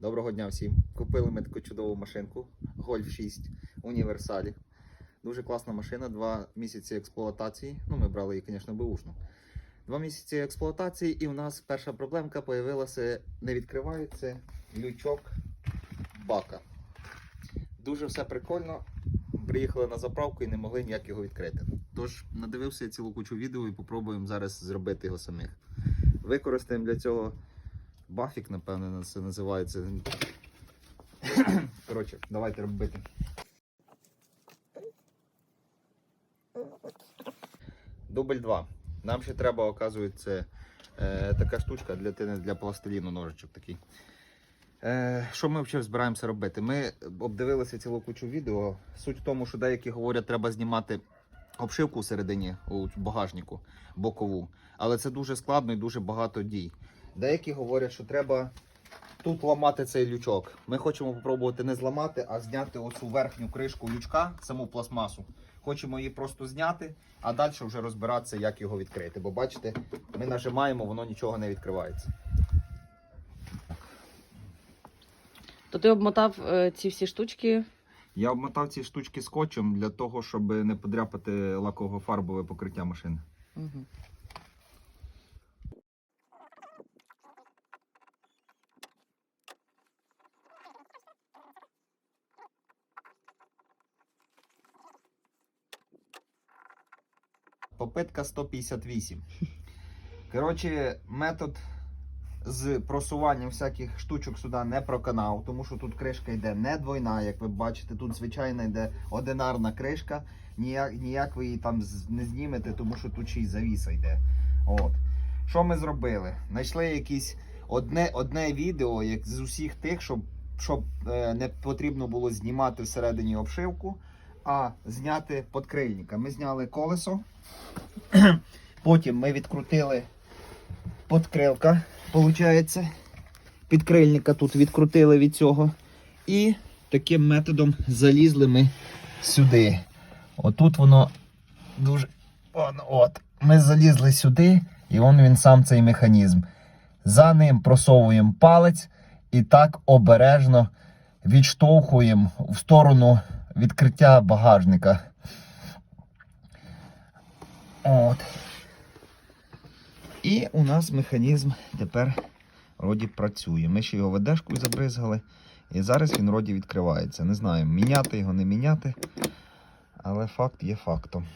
Доброго дня всім. Купили ми таку чудову машинку Golf 6 універсалі. Дуже класна машина, два місяці експлуатації. Ну, ми брали її, звісно, беушну. Два місяці експлуатації, і у нас перша проблемка появилася, не відкривається лючок бака. Дуже все прикольно. Приїхали на заправку і не могли ніяк його відкрити. Тож надивився я цілу кучу відео і попробуємо зараз зробити його самих. Використаємо для цього бафік, напевне, це називається. Коротше, давайте робити. Дубль 2. Нам ще треба, оказується, е, така штучка для для пластиліну ножичок такий. Е, що ми взагалі збираємося робити? Ми обдивилися цілу кучу відео. Суть в тому, що деякі говорять, треба знімати обшивку всередині у багажнику бокову. Але це дуже складно і дуже багато дій. Деякі говорять, що треба тут ламати цей лючок. Ми хочемо спробувати не зламати, а зняти оцю верхню кришку лючка, саму пластмасу. Хочемо її просто зняти, а далі вже розбиратися, як його відкрити. Бо бачите, ми нажимаємо, воно нічого не відкривається. То ти обмотав е, ці всі штучки. Я обмотав ці штучки скотчем для того, щоб не подряпати лаково-фарбове покриття машини. Угу. Попитка 158. Коротше, метод з просуванням всяких штучок сюди не проканав, тому що тут кришка йде не двойна, як ви бачите. Тут звичайно йде одинарна кришка. Ніяк, ніяк ви її там не знімете, тому що тут ще й завіса йде. От. Що ми зробили? Знайшли якісь одне, одне відео як з усіх тих, щоб, щоб е, не потрібно було знімати всередині обшивку, а зняти подкрильника. Ми зняли колесо. Потім ми відкрутили подкрилка, виходить. Підкрильника тут відкрутили від цього. І таким методом залізли ми сюди. Отут воно дуже. От. Ми залізли сюди, і он він сам цей механізм. За ним просовуємо палець і так обережно відштовхуємо в сторону відкриття багажника. От. І у нас механізм тепер вроді працює. Ми ще його ведешкою забризгали. І зараз він вроді відкривається. Не знаю, міняти його, не міняти. Але факт є фактом.